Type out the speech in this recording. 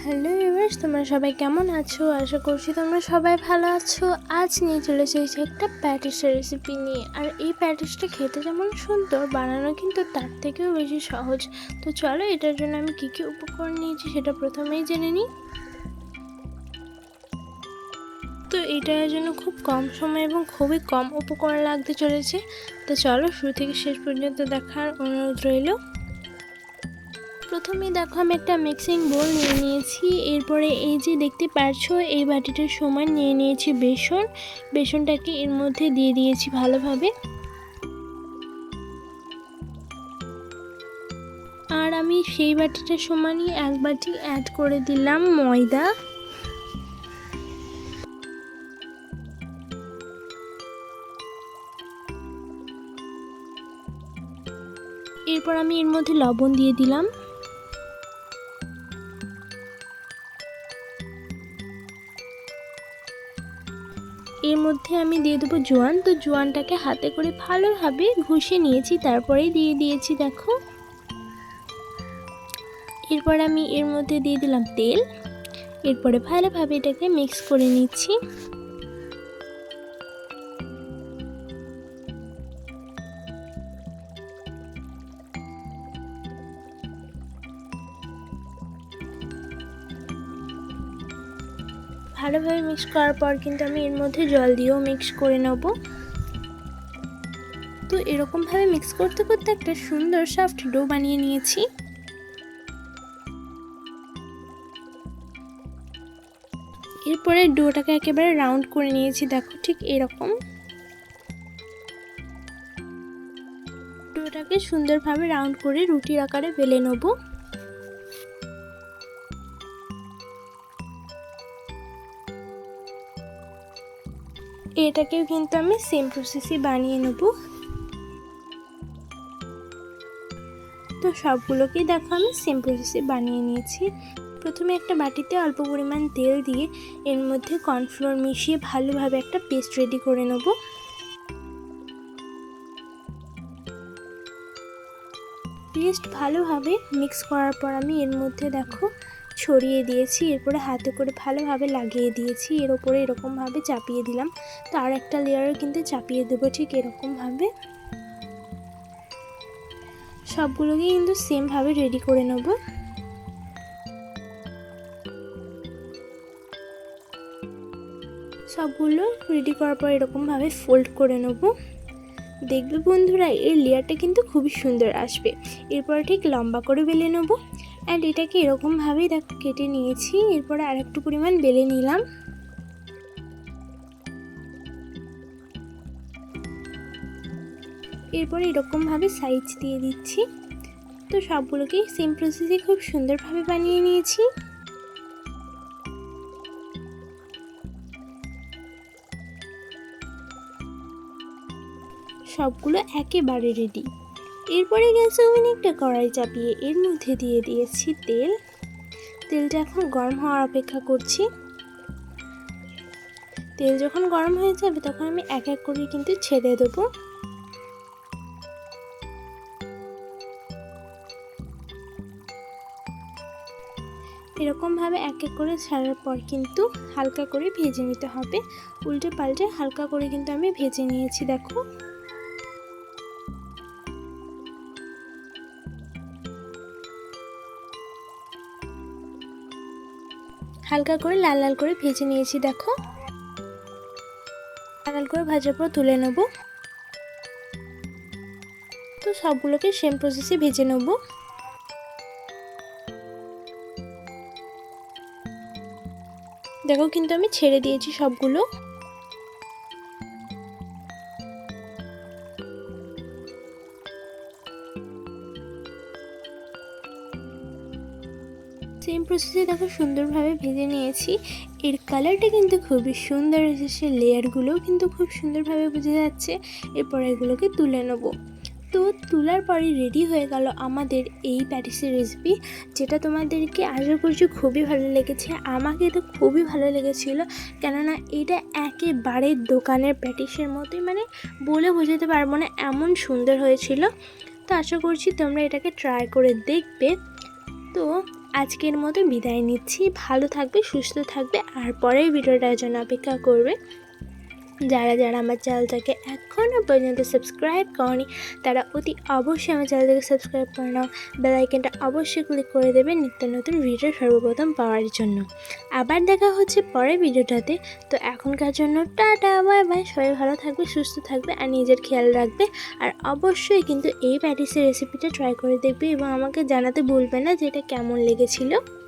Hello ইউভার্স তোমরা সবাই কেমন আছো? আশা করছি তোমরা সবাই ভালো আছো। আজ নিয়ে চলে এসেছি একটা প্যাটিসের রেসিপি নিয়ে। আর এই প্যাটিসটা খেতে যেমন সুন্দর, বানানো কিন্তু তার থেকেও বেশি সহজ। তো চলো, এটার জন্য আমি কী কী উপকরণ নিয়েছি সেটা প্রথমেই জেনে নিই। তো এটার জন্য খুব কম সময় এবং খুবই কম উপকরণ লাগতে চলেছে। তো চলো, শুরু থেকে শেষ পর্যন্ত দেখার অনুরোধ রইল। প্রথমে দেখো আমি একটা মিক্সিং বোল নিয়ে নিয়েছি। এরপরে এই যে দেখতে পারছ, এই বাটিটার সমান নিয়ে নিয়েছি বেসন। বেসনটাকে এর মধ্যে দিয়ে দিয়েছি ভালোভাবে। আর আমি সেই বাটিটার সমানই এক বাটি অ্যাড করে দিলাম ময়দা। এরপর আমি এর মধ্যে লবণ দিয়ে দিলাম। এর মধ্যে আমি দিয়ে দেবো জোয়ান। তো জোয়ানটাকে হাতে করে ভালোভাবে ঘষে নিয়েছি, তারপরেই দিয়ে দিয়েছি দেখো। এরপর আমি এর মধ্যে দিয়ে দিলাম তেল। এরপরে ভালোভাবে এটাকে মিক্স করে নিচ্ছি। ভালোভাবে মিক্স করার পর কিন্তু আমি এর মধ্যে জল দিয়েও মিক্স করে নেব। তো এরকমভাবে মিক্স করতে করতে একটা সুন্দর সফট ডো বানিয়ে নিয়েছি। এরপরে ডোটাকে একেবারে রাউন্ড করে নিয়েছি, দেখো ঠিক এরকম। ডোটাকে সুন্দরভাবে রাউন্ড করে রুটির আকারে বেলে নেব। এটাকেও কিন্তু আমি সেম প্রসেসই বানিয়ে নেব। তো সবগুলোকেই দেখো আমি সেম প্রসেসে বানিয়ে নিয়েছি। প্রথমে একটা বাটিতে অল্প পরিমাণ তেল দিয়ে এর মধ্যে কর্নফ্লোর মিশিয়ে ভালোভাবে একটা পেস্ট রেডি করে নেব। পেস্ট ভালোভাবে মিক্স করার পর আমি এর মধ্যে দেখো ছড়িয়ে দিয়েছি, এরপরে হাতে করে ভালোভাবে লাগিয়ে দিয়েছি, এর ওপরে এরকমভাবে চাপিয়ে দিলাম। তো আর একটা লেয়ারও কিন্তু চাপিয়ে দেবো ঠিক এরকমভাবে। সবগুলোকে কিন্তু সেমভাবে রেডি করে নেব। সবগুলো রেডি করার পর এরকমভাবে ফোল্ড করে নেব। দেখবে বন্ধুরা এর লেয়ারটা কিন্তু খুবই সুন্দর আসবে। এরপর ঠিক লম্বা করে বেলে নেব। অ্যান্ড এটাকে এরকমভাবেই দেখো, কেটে নিয়েছি। এরপরে আর একটু পরিমাণ বেলে নিলাম। এরপরে এরকমভাবে সাইজ দিয়ে দিচ্ছি। তো সবগুলোকেই সেম প্রসেসে খুব সুন্দরভাবে বানিয়ে নিয়েছি। সবগুলো একেবারে রেডি এরপরে গ্যাসে ওভেনে একটা কড়াই চাপিয়ে, এর মধ্যে দিয়ে দিয়েছি তেল। তেলটা এখন গরম হওয়ার অপেক্ষা করছি। তেল যখন গরম হয়ে যাবে, তখন আমি এক এক করে কিন্তু ছেড়ে দেবো। এরকমভাবে এক এক করে ছাড়ার পর কিন্তু হালকা করে ভেজে নিতে হবে। উল্টে পাল্টে হালকা করে কিন্তু আমি ভেজে নিয়েছি, দেখো। হালকা করে লাল লাল করে ভেজে নিয়েছি, দেখো। লাল লাল করে ভাজার পর তুলে নেব। তো সবগুলোকে সেম প্রসেসে ভেজে নেব। দেখো কিন্তু আমি ছেড়ে দিয়েছি সবগুলো। সেম প্রসেসে দেখো সুন্দরভাবে ভেজে নিয়েছি। এর কালারটা কিন্তু খুবই সুন্দর এসেছে লেয়ারগুলোও কিন্তু খুব সুন্দরভাবে বোঝা যাচ্ছে। এরপর এগুলোকে তুলে নেব। তো তোলার পরে রেডি হয়ে গেল আমাদের এই প্যাটিসের রেসিপি যেটা তোমাদেরকে আশা করছি খুবই ভালো লেগেছে। আমাকে তো খুবই ভালো লেগেছিল, কেননা এটা একেবারে দোকানের প্যাটিসের মতোই মানে বলে বোঝাতে পারব না, এমন সুন্দর হয়েছিল। তো আশা করছি তোমরা এটাকে ট্রাই করে দেখবে। তো আজকের মতো বিদায় নিচ্ছি। ভালো থাকবে সুস্থ থাকবে। আর পরের ভিডিওটার জন্য অপেক্ষা করবে যারা যারা আমার চ্যানেলটাকে এখনও পর্যন্ত সাবস্ক্রাইব করনি, তারা অতি অবশ্যই আমার চ্যানেলটাকে সাবস্ক্রাইব করে নাও। বেলাইকেনটা অবশ্যই ক্লিক করে দেবে নিত্য নতুন ভিডিও সর্বপ্রথম পাওয়ার জন্য। আবার দেখা হচ্ছে পরের ভিডিওটাতে। তো এখনকার জন্য টাটা, বাই বাই। সবাই ভালো থাকবে, সুস্থ থাকবে আর নিজের খেয়াল রাখবে। আর অবশ্যই কিন্তু এই প্যাটিসের রেসিপিটা ট্রাই করে দেখবে এবং আমাকে জানাতে ভুলবে না যে এটা কেমন লেগেছিলো।